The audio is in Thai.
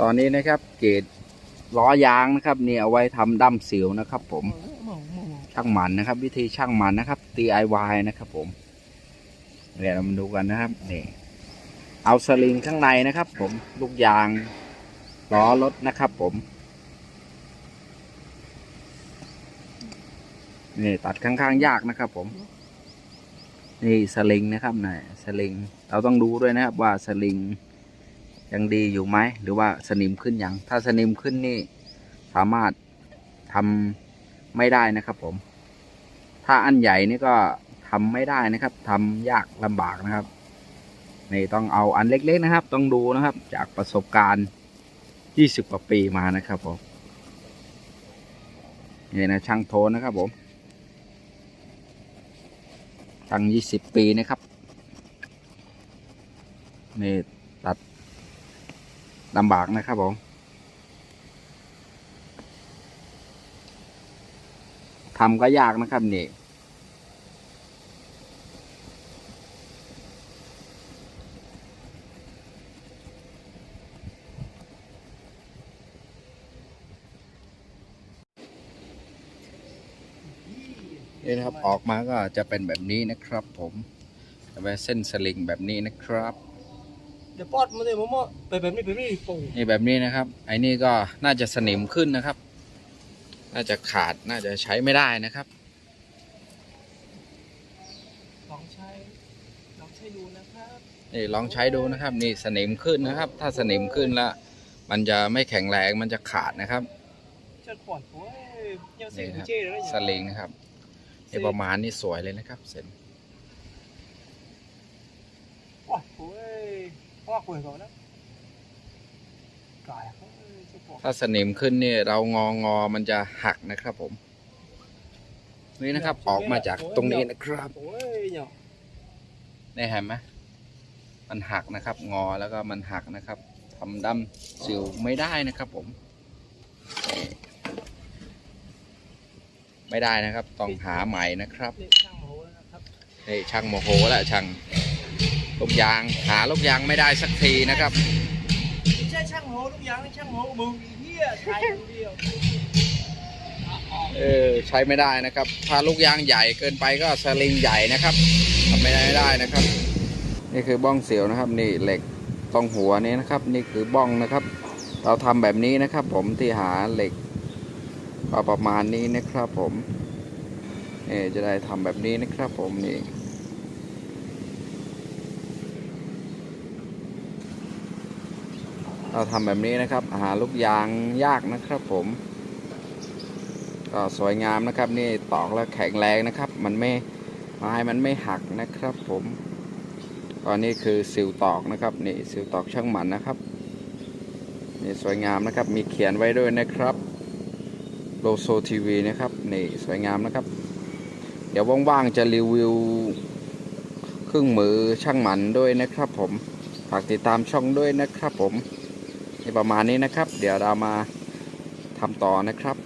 ตอนนี้นะครับ เกรดล้อยางนะครับเนี่ยเอาไว้ทำดั้มสิวนะครับ ผมช่างหมันนะครับ วิธีช่างหมันนะครับ DIY นะครับ ผมเดี๋ยวเรามาดูกันนะครับนี่เอาสลิงข้างในนะครับ ผมลูกยางล้อรถนะครับ ผมนี่ตัดข้างๆยากนะครับ ผม นี่สลิงนะครับนายสลิง เราต้องดูด้วยนะครับว่าสลิง ยังดีอยู่ไหมหรือว่าสนิมขึ้นยัง ถ้าสนิมขึ้นนี่สามารถทำไม่ได้นะครับผม ถ้าอันใหญ่นี่ก็ทำไม่ได้นะครับทำยากลำบากนะครับนี่ต้องเอาอันเล็กๆนะครับ ต้องดูนะครับ จากประสบการณ์ 20กว่าปีมานะครับผมนี่นะช่างโทนนะครับผมตั้งยี่สิบปีนะครับนี่ตัด ลำบากนะครับผมทำก็ยากนะครับนี่นี่นะครับออกมาก็จะเป็นแบบนี้นะครับผมจะเป็นเส้นสลิงแบบนี้นะครับ เดี๋ยวปอดมาเลยมะม่วไปแบบนี้ไปแบบนี้ปูนี่แบบนี้นะครับไอ้นี่ก็น่าจะสนิมขึ้นนะครับ น่าจะขาดน่าจะใช้ไม่ได้นะครับลองใช้ลองใช้ดูนะครับนี่ลองใช้ดูนะครับ นี่สนิมขึ้นนะครับ ถ้าสนิมขึ้นแล้วมันจะไม่แข็งแรงมันจะขาดนะครับเชิดปอดโอ้ยยังเสีนี่ยงครับเจ๊เลยสลิงนะครับนี่ประมาณนี้สวยเลยนะครับเสร็จ ปอดโอ้ย ปอดป่วยก่อนนะกายเฮ้ยเจ้าปอดถ้าสนิมขึ้นนี่เรางองอมันจะหักนะครับผม นี่นะครับ ออกมาจากตรงนี้นะครับโอ้ยเนาะนี่เห็นไหมมันหักนะครับ งอแล้วก็มันหักนะครับทำดั้มสิวไม่ได้นะครับผมนี่ไม่ได้นะครับ ต้องหาใหม่นะครับนี่ช่างโหนะครับนี่ช่างโมโหแล้วช่าง ลูกยางหาลูกยางไม่ได้สักทีนะครับไม่ใช่ช่างโหทุกอย่างนี่ช่างโหมึงไอ้เหี้ยชายคนเดียวเออใช้ไม่ได้นะครับ ถ้าลูกยางใหญ่เกินไปก็สลิงใหญ่นะครับทำไม่ได้ได้นะครับ นี่คือบ้องเสียวนะครับ นี่เหล็กตรงหัวนี้นะครับ นี่คือบ้องนะครับ เราทำแบบนี้นะครับ ผมที่หาเหล็กก็ประมาณนี้นะครับ ผมนี่จะได้ทำแบบนี้นะครับ ผมนี่ เราทำแบบนี้นะครับหาลูกยางยากนะครับผม ก็สวยงามนะครับ นี่ตอกแล้วแข็งแรงนะครับ มันไม่ไม้มันไม่หักนะครับผมตอนนี้คือสิวตอกนะครับนี่สิวตอกช่างหมันนะครับนี่สวยงามนะครับ มีเขียนไว้ด้วยนะครับโลโซทีวีนะครับนี่สวยงามนะครับ เดี๋ยวว่างๆจะรีวิวเครื่องมือช่างหมันด้วยนะครับผมฝากติดตามช่องด้วยนะครับผม ประมาณนี้นะครับ เดี๋ยวเรามาทำต่อนะครับ